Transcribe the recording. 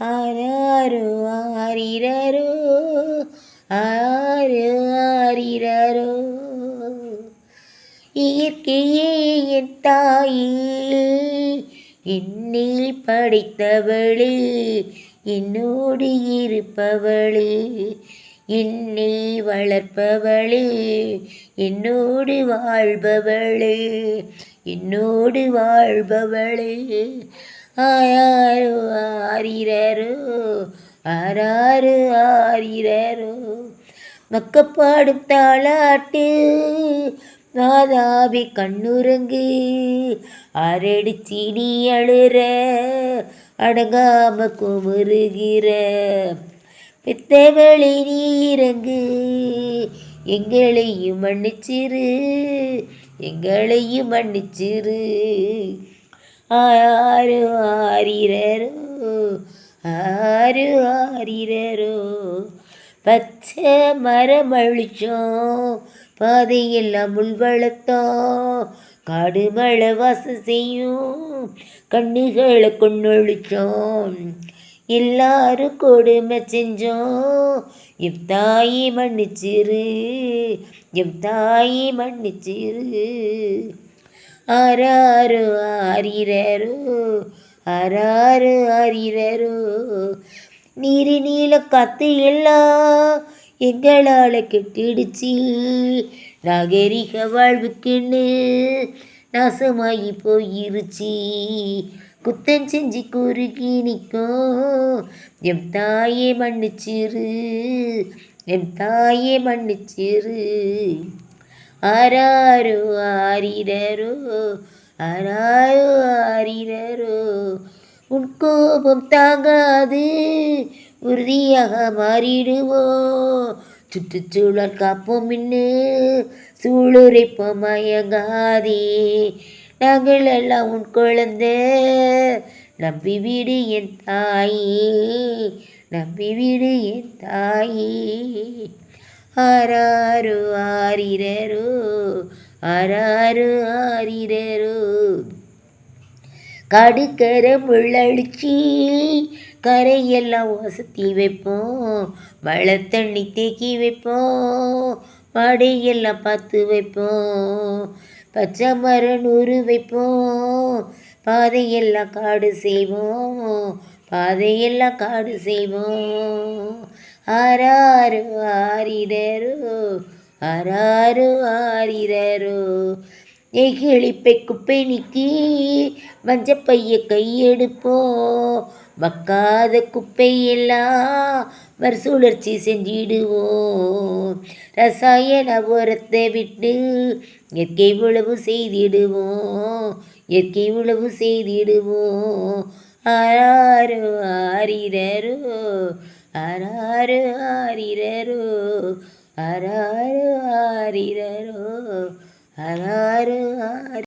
ஆராரோ ஆரிரரோ ஆறு ஆரிரரோ இயற்கையே என் தாயே என்னில் படைத்தவளே என்னோடு இருப்பவளே என்னை வளர்ப்பவளே என்னோடு வாழ்பவளே என்னோடு வாழ்பவளே. ஆயாரோ ஆரிரரோ ஆராறு ஆரிரரோ. மக்கப்பாடும் தாளாட்டு நாதாபி கண்ணுரங்கு அரடிச்சி நீ அழுற அடங்காம குமுறுகிற. பெத்தவளி நீரங்கு எங்களையும் மன்னிச்சிரு எங்களையும் மன்னிச்சிரு. ஆறு ஆறிரரோ ஆறு ஆறிரரோ. பச்சை மரம் அழிச்சோம் பாதையெல்லாம் முள் வளர்த்தோம் காடு மழை வாசம் செய்யும் கண்ணுகளை கொண்டொழிச்சோம் எல்லாரும் கொடுமை செஞ்சோம். எம் தாயி மன்னிச்சிரு எம் தாயி மன்னிச்சிரு. ஆராரு ஆரிரரு ஆராரு ஆரிரரு நீரி நீல காத்து எல்லாம் எங்களால் கெட்டிடுச்சு. நாகரிக வாழ்வுக்குன்னு நாசமாகி போயிருச்சு. குத்தம் செஞ்சு குறுகி நிற்கும் எம் தாயே மன்னிச்சிரு எம் தாயே மன்னிச்சிரு. ஆராரோ ஆரிரரோ ஆராரோ ஆரிரரோ உன் கோபம் தாங்காது உறுதியாக மாறிடுவோ. சுற்றுச்சூழல் காப்போம் மின்னு சூளுரைப்போம் மயங்காதே. நாங்கள் எல்லாம் உன் குழந்தை நம்பி வீடு என் தாயே நம்பி வீடு என் தாயே. ஆராரு ஆரிரரு ஆராரு ஆரிரரு கடுக்கரை முள்ளழிச்சி கரையெல்லாம் ஒசத்தி வைப்போம். மழை தண்ணி தேக்கி வைப்போம். படையெல்லாம் பார்த்து வைப்போம். பச்சை மரம் நூறு வைப்போம். பாதையெல்லாம் காடு செய்வோம். பாதையெல்லாம் காடு செய்வோம். ஆராரு ஆரிரரோ ஆராரு ஆரிரரோ நெகிழிப்பை குப்பை நிக்கி மஞ்சப்பைய கையெடுப்போம். மக்காத குப்பையெல்லாம் மறுசுழற்சி செஞ்சிடுவோம். ரசாயன உரத்தை விட்டு இயற்கை உழவு செய்திடுவோம். இயற்கை உழவு செய்திடுவோம். ஆராரோ ஆரிரரோ அராறு ஆரிரரோ அராறு ஆரிரரோ அராறு ஆரி